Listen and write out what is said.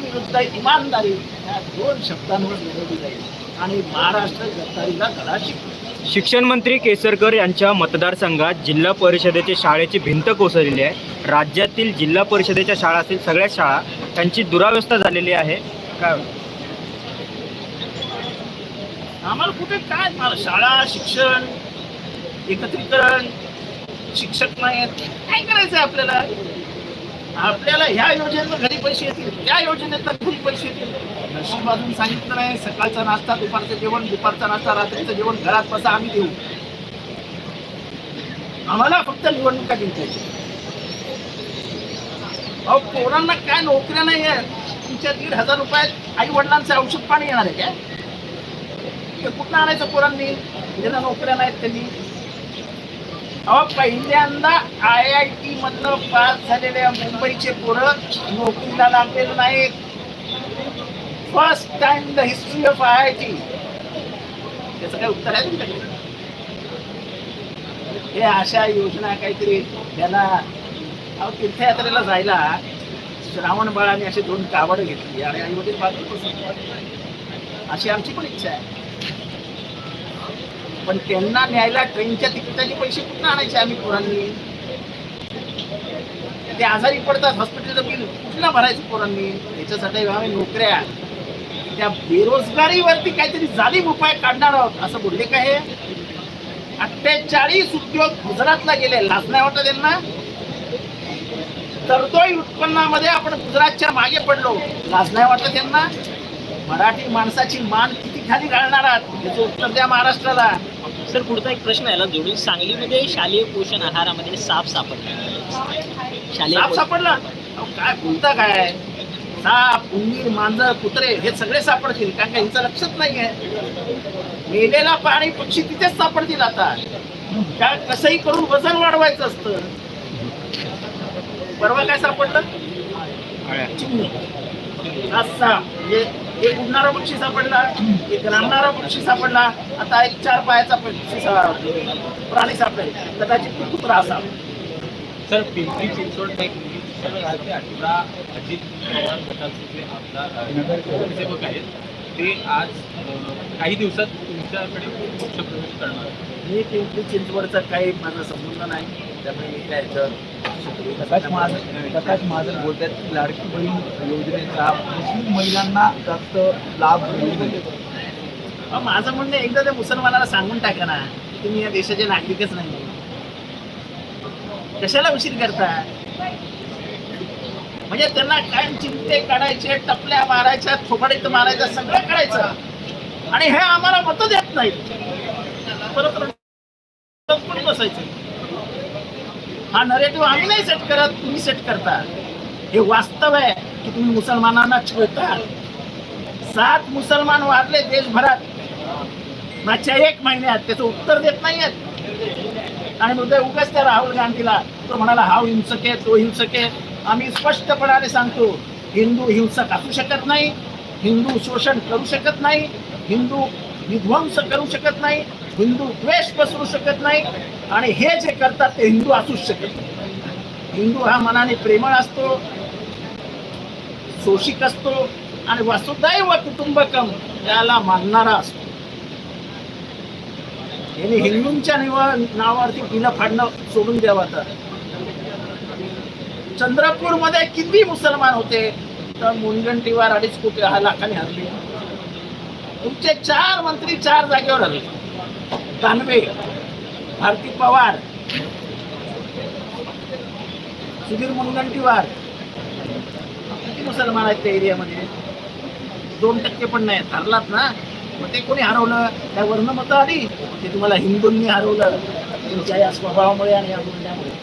विरुद्ध इमानदारी या दोन शब्दांवर लढवली जाईल. आणि महाराष्ट्र गद्दारीला धडा शिकवेल. शिक्षण मंत्री केसरकर यांच्या मतदारसंघात जिल्हा परिषदेच्या शाळेची भिंत कोसळलेली आहे. राज्यातील जिल्हा परिषदेच्या शाळा असतील सगळ्या शाळा त्यांची दुरावस्था झालेली आहे. काय आम्हाला कुठे काय मला शाळा शिक्षण एकत्रीकरण शिक्षक नाहीत. काय करायचं आपल्याला? आपल्याला ह्या योजनेतनं घरी पैसे येतील त्या योजनेतनं घरी पैसे येतील. नशीब अजून सांगितलं नाही सकाळचा नाश्ता दुपारचं जेवण दुपारचा नाश्ता रात्रीचं जेवण घरात बसा आम्ही देऊ. आम्हाला फक्त निवडणुका जिंकायची अहो पोरांना काय नोकऱ्या नाही आहेत. तुमच्या दीड हजार रुपयात आई वडिलांचं औषध पाणी येणार आहे काय? ते कुठं आणायचं पोरांनी? ज्यांना नोकऱ्या नाहीत त्यांनी. अहो पहिल्यांदा आय आय टी मधनं पास झालेल्या मुंबईचे पोरं नोकरीला लागलेले नाहीत. First time the history of I I T त्याचं काय उत्तर आहे तुमच्याकडे? हे अशा योजना काहीतरी त्याला अहो तीर्थयात्रेला जायला श्रावण बाळाने असे दोन कावड घेतली. आणि आई वडील बाजू अशी आमची पण इच्छा आहे. पण त्यांना न्यायला ट्रेनच्या तिकिटाचे पैसे कुठं आणायचे आम्ही पोरांनी? ते आजारी पडतात हॉस्पिटलचं बिल कुठलं भरायचं पोरांनी? त्याच्यासाठी आम्ही नोकऱ्या. त्या बेरोजगारीवरती काहीतरी जाणीव उपाय काढणार आहोत असं बोलले का हे? अठ्ठेचाळीस उद्योग गुजरातला गेले लाज नाही वाटत त्यांना तरतोय उत्पन्नामध्ये आपण गुजरातच्या मागे पडलो लाज नाही वाटत त्यांना मराठी माणसाची मान किती खाली घालणार आहात? याचं उत्तर द्या महाराष्ट्राला. सर पुढचा एक प्रश्न याला जोडून. सांगलीमध्ये शालेय पोषण आहारामध्ये साप सापडला. शालेय साप पोषण- सापडला? अहो, काय बोलता काय? साप उंदीर मांजर कुत्रे हे सगळे सापडतील. कारण का यांचं लक्षच नाहीये? मेलेला पाणी पक्षी तिथेच सापडतील आता. काय कसंही करून वजन वाढवायचं असतं. परवा काय सापडलं? चिमणी. असा म्हणजे एक उडणारा पक्षी सापडला एक रांगणारा पक्षी सापडला आता एक चार पायाचा पक्षी प्राणी सापडेल. कदाचित तो कुत्रा असावा सर पिंपरी चिंचवड एक अठरा अजित पवार गटाचे अ, नगरसेवक आहेत. ते आज काही दिवसात तुमच्याकडे पक्षप्रवेश करणार. मी पिंपरी चिंचवडचा काही माझा संबंध नाही. त्यामुळे मी काय प्रकाश महाजन प्रकाश महाजन बोलतात की लाडकी बहीण योजनेचा मुस्लिम महिलांना जास्त लाभ मिळू नये. माझं म्हणणं एकदा त्या मुसलमानाला सांगून टाका ना तुम्ही या देशाचे नागरिकच नाही. कशाला उशीर करता? म्हणजे त्यांना काय चिंते काढायचे टपल्या मारायच्या थोबाडीत मारायचं सगळं करायचं आणि हे आम्हाला मत देत नाहीत. परत बसायचं. हा नरेटिव्ह आम्ही नाही सेट करत तुम्ही सेट करता. हे वास्तव आहे की तुम्ही मुसलमानांना छळता सात मुसलमान वारले देशभरात. मागच्या एक महिन्यात त्याचं उत्तर देत नाहीयेत. आणि उद्या उगाच त्या राहुल गांधीला तो म्हणाला हा हिंसक आहे तो हिंसक आहे. आम्ही स्पष्टपणाने सांगतो हिंदू हिंसक असू शकत नाही हिंदू शोषण करू शकत नाही हिंदू विध्वंस करू शकत नाही हिंदू द्वेष पसरू शकत नाही आणि हे जे करतात ते हिंदू असूच शकत नाही हिंदू हा मनाने प्रेमळ असतो शोषिक असतो आणि वसुदैव कुटुंबकम त्याला मानणारा असतो. यांनी हिंदूंच्या निवा नावावरती बिलं फाडणं सोडून द्यावं आता. चंद्रपूरमध्ये किती मुसलमान होते तर मुनगंटीवार अडीच कोटी हा लाखाने हरले. तुमचे चार मंत्री चार जागेवर हरले. दानवे भारती पवार सुधीर मुनगंटीवार. किती मुसलमान आहेत त्या एरियामध्ये? दोन टक्के पण नाही. हरलात ना? मग ते कोणी हरवलं? त्या वर्ण मतं आली ते तुम्हाला हिंदूंनी हरवलं. तुमच्या या स्वभावामुळे आणि या गुंड्यामुळे